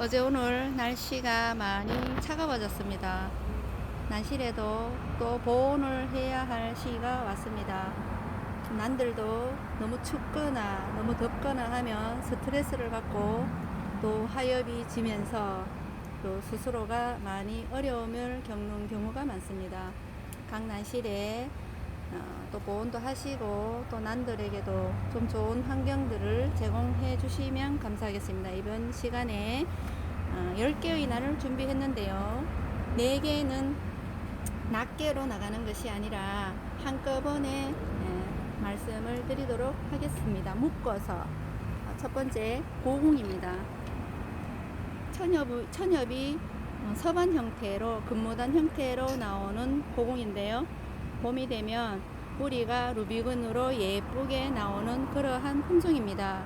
어제 오늘 날씨가 많이 차가워졌습니다. 난실에도 또 보온을 해야 할 시기가 왔습니다. 난들도 너무 춥거나 너무 덥거나 하면 스트레스를 받고 또 하엽이 지면서 또 스스로가 많이 어려움을 겪는 경우가 많습니다. 각 난실에 어, 또 보온도 하시고 또 난들에게도 좀 좋은 환경들을 제공해 주시면 감사하겠습니다. 이번 시간에 어, 10개의 난을 준비했는데요. 4개는 낱개로 나가는 것이 아니라 한꺼번에 예, 말씀을 드리도록 하겠습니다. 묶어서 어, 첫 번째 고궁입니다. 천엽이, 천엽이 어, 서반 형태로 금모단 형태로 나오는 고궁인데요. 봄이 되면 뿌리가 루비근으로 예쁘게 나오는 그러한 품종입니다.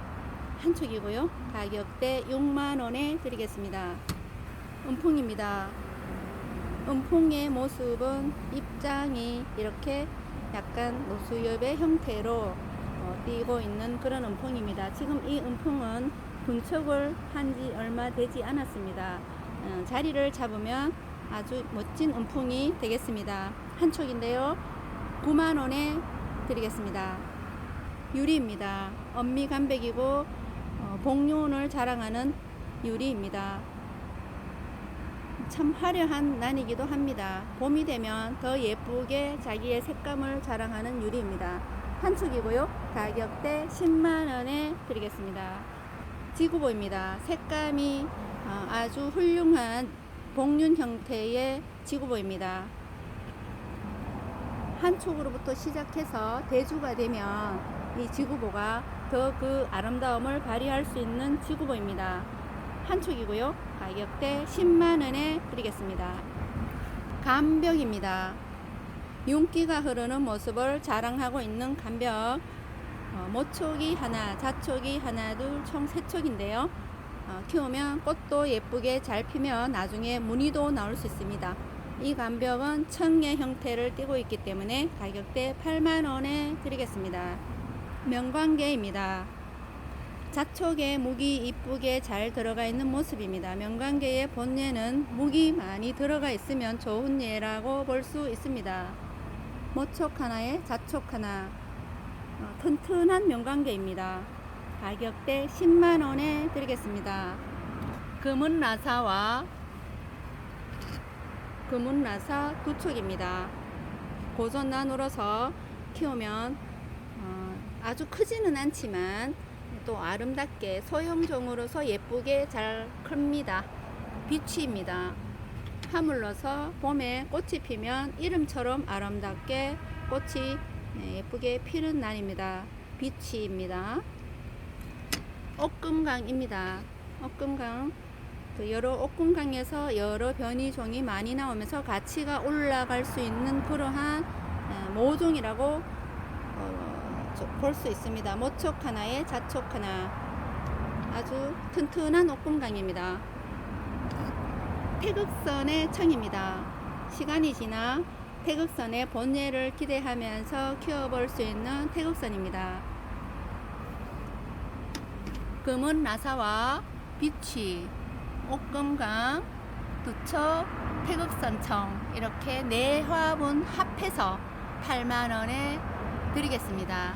한 축이고요. 가격대 6만원에 드리겠습니다. 은풍입니다. 은풍의 모습은 입장이 이렇게 약간 노수엽의 형태로 어, 띄고 있는 그런 은풍입니다. 지금 이 은풍은 분척을 한 지 얼마 되지 않았습니다. 어, 자리를 잡으면 아주 멋진 은풍이 되겠습니다. 한 촉인데요. 9만 원에 드리겠습니다. 유리입니다. 엄미 감백이고 어, 복륜을 자랑하는 유리입니다. 참 화려한 난이기도 합니다. 봄이 되면 더 예쁘게 자기의 색감을 자랑하는 유리입니다. 한 축이고요. 가격대 10만 원에 드리겠습니다. 지구보입니다. 색감이 어, 아주 훌륭한 복륜 형태의 지구보입니다. 한 촉으로부터 시작해서 대주가 되면 이 지구보가 더 그 아름다움을 발휘할 수 있는 지구보입니다. 한 촉이고요. 가격대 10만원에 드리겠습니다. 간벽입니다. 윤기가 흐르는 모습을 자랑하고 있는 간벽. 어, 모촉이 하나, 자촉이 하나, 둘, 총 세 촉인데요. 어, 키우면 꽃도 예쁘게 잘 피면 나중에 무늬도 나올 수 있습니다. 이 간벽은 청의 형태를 띠고 있기 때문에 가격대 8만원에 드리겠습니다. 명관계입니다. 자촉에 묵이 이쁘게 잘 들어가 있는 모습입니다. 명관계의 본예는 묵이 많이 들어가 있으면 좋은 예라고 볼 수 있습니다. 모촉 하나에 자촉 하나 어, 튼튼한 명관계입니다. 가격대 10만원에 드리겠습니다. 금은 라사와 금은 라사 두 촉입니다. 고전난으로서 키우면 어, 아주 크지는 않지만 또 아름답게 소형종으로서 예쁘게 잘 큽니다. 비치입니다. 하물러서 봄에 꽃이 피면 이름처럼 아름답게 꽃이 네, 예쁘게 피는 날입니다. 비치입니다. 옥금강입니다. 옥금강 그 여러 옥금강에서 여러 변이종이 많이 나오면서 가치가 올라갈 수 있는 그러한 에, 모종이라고 볼 수 있습니다. 모촉 하나에 자촉 하나 아주 튼튼한 옥금강입니다. 태극선의 청입니다. 시간이 지나 태극선의 본예를 기대하면서 키워볼 수 있는 태극선입니다. 금은 라사와 비취, 옥금강, 두초, 태극선청 이렇게 네 화분 합해서 8만원에 드리겠습니다.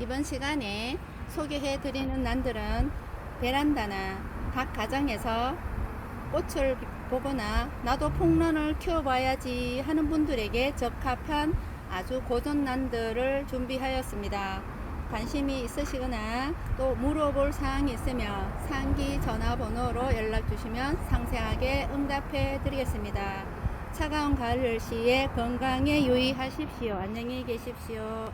이번 시간에 소개해 드리는 난들은 베란다나 각 가정에서 꽃을 보거나 나도 폭란을 키워봐야지 하는 분들에게 적합한 아주 고전 난들을 준비하였습니다. 관심이 있으시거나 또 물어볼 사항이 있으면 상기 전화번호로 연락 주시면 상세하게 응답해 드리겠습니다. 차가운 가을 시에 건강에 유의하십시오. 안녕히 계십시오.